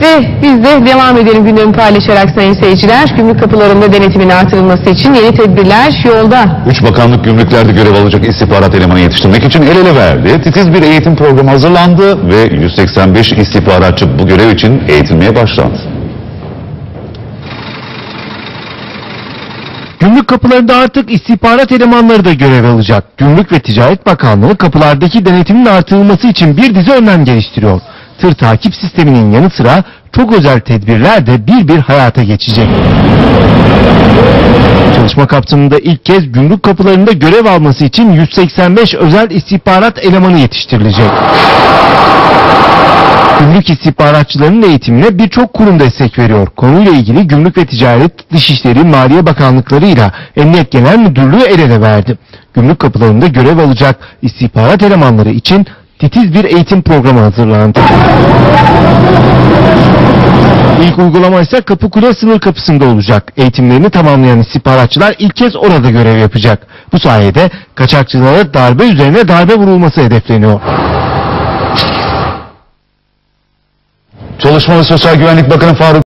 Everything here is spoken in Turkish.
Ve biz de devam edelim gündemi paylaşarak sayın seyirciler. Gümrük kapılarında denetimin artırılması için yeni tedbirler yolda. Üç bakanlık gümrüklerde görev alacak istihbarat elemanı yetiştirmek için el ele verdi. Titiz bir eğitim programı hazırlandı ve 185 istihbaratçı bu görev için eğitilmeye başlandı. Gümrük kapılarında artık istihbarat elemanları da görev alacak. Gümrük ve Ticaret Bakanlığı kapılardaki denetimin artırılması için bir dizi önlem geliştiriyor. Tır takip sisteminin yanı sıra çok özel tedbirler de bir bir hayata geçecek. Çalışma kapsamında ilk kez gümrük kapılarında görev alması için 185 özel istihbarat elemanı yetiştirilecek. Gümrük istihbaratçılarının eğitimine birçok kurum destek veriyor. Konuyla ilgili Gümrük ve Ticaret, Dışişleri, Maliye Bakanlıklarıyla Emniyet Genel Müdürlüğü el ele verdi. Gümrük kapılarında görev alacak istihbarat elemanları için titiz bir eğitim programı hazırlandı. İlk uygulama ise Kapıkule sınır kapısında olacak. Eğitimlerini tamamlayan istihbaratçılar ilk kez orada görev yapacak. Bu sayede kaçakçılara darbe üzerine darbe vurulması hedefleniyor. Çalışma ve Sosyal Güvenlik Bakanı Faruk